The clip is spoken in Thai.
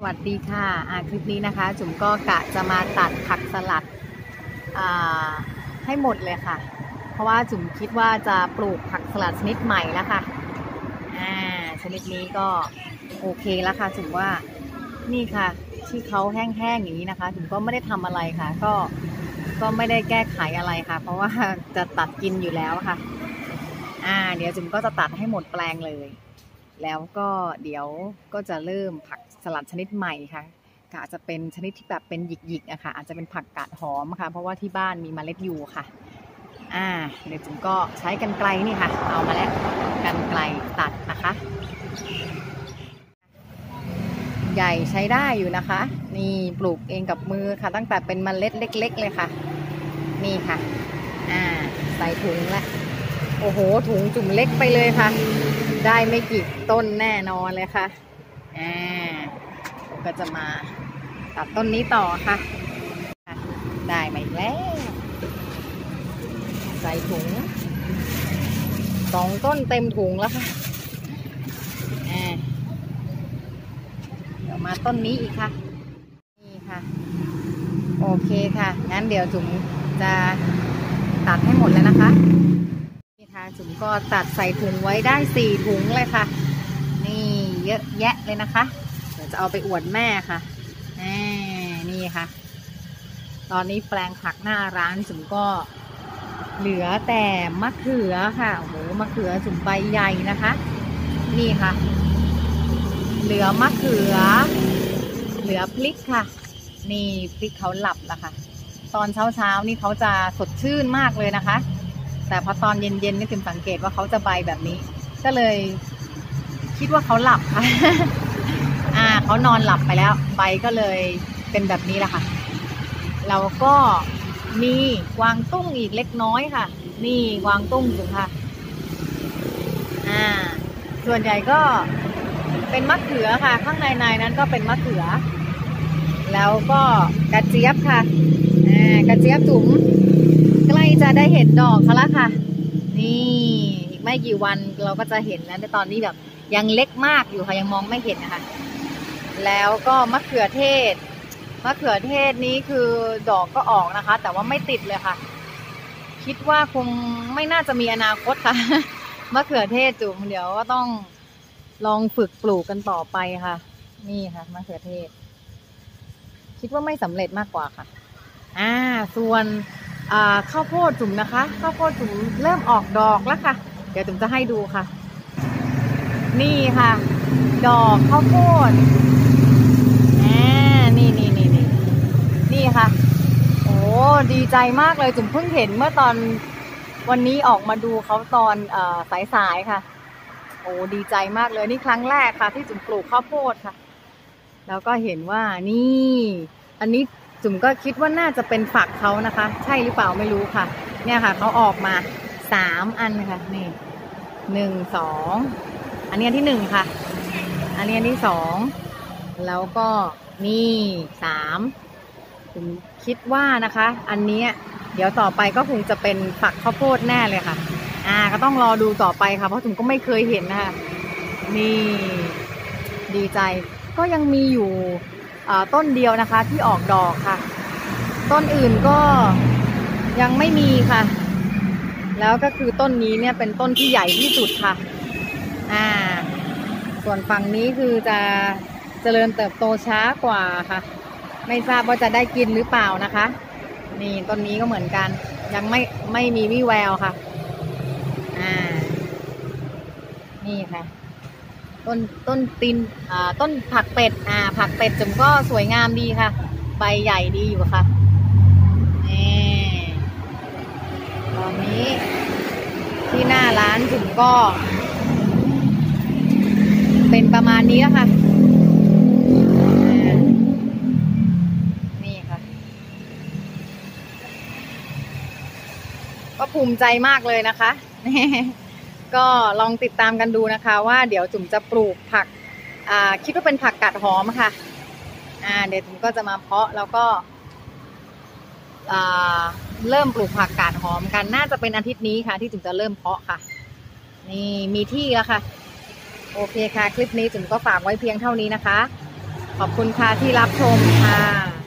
สวัสดีค่ะอาคลิปนี้นะคะ จุ๋มก็กะจะมาตัดผักสลัดให้หมดเลยค่ะ เพราะว่าจุ๋มคิดว่าจะปลูกผักสลัดชนิดใหม่แล้วค่ะอ่าชนิดนี้ก็โอเคแล้วค่ะจุ๋มว่านี่ค่ะที่เขาแห้งๆอย่างนี้นะคะจุ๋มก็ไม่ได้ทำอะไรค่ะ ก็ก็ไม่ได้แก้ไขอะไรค่ะ เพราะว่าจะตัดกินอยู่แล้วค่ะ อ่า เดี๋ยวจุ๋มก็จะตัดให้หมดแปลงเลย แล้วก็เดี๋ยวก็จะเริ่มผัก สลัดชนิดใหม่ค่ะก็อาจจะเป็นชนิดที่แบบเป็นหยิกๆอะค่ะอาจจะเป็นผักกาดหอมค่ะเพราะว่าที่บ้านมีเมล็ดอยู่ค่ะอ่าเดี๋ยวจุ๋มก็ใช้กันไกลนี่ค่ะ เอามาแล้วกันไกลตัดนะคะ ใหญ่ใช้ได้อยู่นะคะ นี่ปลูกเองกับมือค่ะ ตั้งแต่เป็นเมล็ดเล็ก ๆ เลยค่ะ นี่ค่ะอ่าใส่ถุงล้วโอ้โหถุงจุ่มเล็กไปเลยค่ะ ได้ไม่กี่ต้นแน่นอนเลยค่ะ อ่าก็จะมาตัดต้นนี้ต่อค่ะ ได้มาอีกแล้ว ใส่ถุงสองต้นเต็มถุงแล้วค่ะเดี๋ยวมาต้นนี้อีกค่ะ นี่ค่ะ โอเคค่ะ งั้นเดี๋ยวจุ๋มจะตัดให้หมดแล้วนะคะ นี่ค่ะจุ๋มก็ตัดใส่ถุงไว้ได้สี่ถุงเลยค่ะ นี่ เยอะแยะเลยนะคะ เดี๋ยวจะเอาไปอวดแม่ค่ะนี่ค่ะ ตอนนี้แปลงผักหน้าร้านจุ๋มก็เหลือแต่มะเขือค่ะโอ้โหมะเขือจุ๋มใบใหญ่นะคะ นี่ค่ะ เหลือมะเขือ เหลือพริกค่ะ นี่พริกเขาหลับแล้วค่ะ ตอนเช้าเช้าๆนี่เขาจะสดชื่นมากเลยนะคะ แต่พอตอนเย็นๆนี่ถึงสังเกตว่าเขาจะใบแบบนี้ ก็เลย คิดว่าเขาหลับค่ะ อ่าเขานอนหลับไปแล้ว ใบก็เลยเป็นแบบนี้แหละค่ะ เราก็มีกวางตุ้งอีกเล็กน้อยค่ะ นี่กวางตุ้งอยู่ค่ะ อ่า ส่วนใหญ่ก็เป็นมะเขือค่ะ ข้างในในนั้นก็เป็นมะเขือ แล้วก็กระเจี๊ยบค่ะ อ่ากระเจี๊ยบจุ๋มใกล้จะได้เห็นดอกเขาแล้วค่ะ นี่อีกไม่กี่วันเราก็จะเห็นนะในตอนนี้แบบ ยังเล็กมากอยู่ค่ะยังมองไม่เห็นนะคะ แล้วก็มะเขือเทศมะเขือเทศนี้คือดอกก็ออกนะคะ แต่ว่าไม่ติดเลยค่ะ คิดว่าคงไม่น่าจะมีอนาคตค่ะมะเขือเทศจุ๋มเดี๋ยวก็ต้องลองฝึกปลูกกันต่อไปค่ะ นี่ค่ะมะเขือเทศ คิดว่าไม่สำเร็จมากกว่าค่ะ อ่า ส่วนข้าวโพดจุ๋มนะคะข้าวโพดจุ๋มเริ่มออกดอกแล้วค่ะ เดี๋ยวจุ๋มจะให้ดูค่ะ นี่ค่ะ ดอกข้าวโพดอ่านี่นี่นี่นี่นี่ค่ะ โอ้ดีใจมากเลยจุ๋มเพิ่งเห็นเมื่อตอนวันนี้ออกมาดูเขาตอนเอ่อสายๆค่ะ โอ้ดีใจมากเลยนี่ครั้งแรกค่ะ ที่จุ๋มปลูกข้าวโพดค่ะ แล้วก็เห็นว่านี่ อันนี้จุ๋มก็คิดว่าน่าจะเป็นฝักเขานะคะ ใช่หรือเปล่าไม่รู้ค่ะ เนี่ยค่ะเขาออกมาสามอันค่ะ นี่หนึ่งสอง อันนี้อันที่หนึ่งค่ะ อันนี้อันที่สอง แล้วก็นี่สามจุ๋มคิดว่านะคะ อันนี้เดี๋ยวต่อไปก็คงจะเป็นฝักข้าวโพดแน่เลยค่ะ อ่า ก็ต้องรอดูต่อไปค่ะ เพราะจุ๋มก็ไม่เคยเห็นนะคะ นี่ดีใจ ก็ยังมีอยู่ต้นเดียวนะคะที่ออกดอกค่ะ ต้นอื่นก็ยังไม่มีค่ะ แล้วก็คือต้นนี้เนี่ยเป็นต้นที่ใหญ่ที่สุดค่ะ อ่า ส่วนฝั่งนี้คือจะเจริญเติบโตช้ากว่าค่ะ ไม่ทราบว่าจะได้กินหรือเปล่านะคะ นี่ต้นนี้ก็เหมือนกัน ยังไม่ไม่มีวี่แววค่ะ อ่า นี่ค่ะ ต้นต้นตินอ่าต้นผักเป็ด อ่า ผักเป็ดจุ๋มก็สวยงามดีค่ะ ใบใหญ่ดีอยู่ค่ะนี่ตอนนี้ที่หน้าร้านจุ๋มก็ เป็นประมาณนี้แล้วค่ะนี่ค่ะ ก็ภูมิใจมากเลยนะคะ ก็ลองติดตามกันดูนะคะ ว่าเดี๋ยวจุ๋มจะปลูกผักคิดว่าเป็นผักกาดหอมค่ะเดี๋ยวจุ๋มก็จะมาเพาะแล้วก็เริ่มปลูกผักกาดหอมกัน น่าจะเป็นอาทิตย์นี้ค่ะ ที่จุ๋มจะเริ่มเพาะค่ะ นี่มีที่แล้วค่ะ โอเคค่ะ คลิปนี้จุ๋มก็ฝากไว้เพียงเท่านี้นะคะ ขอบคุณค่ะที่รับชมค่ะ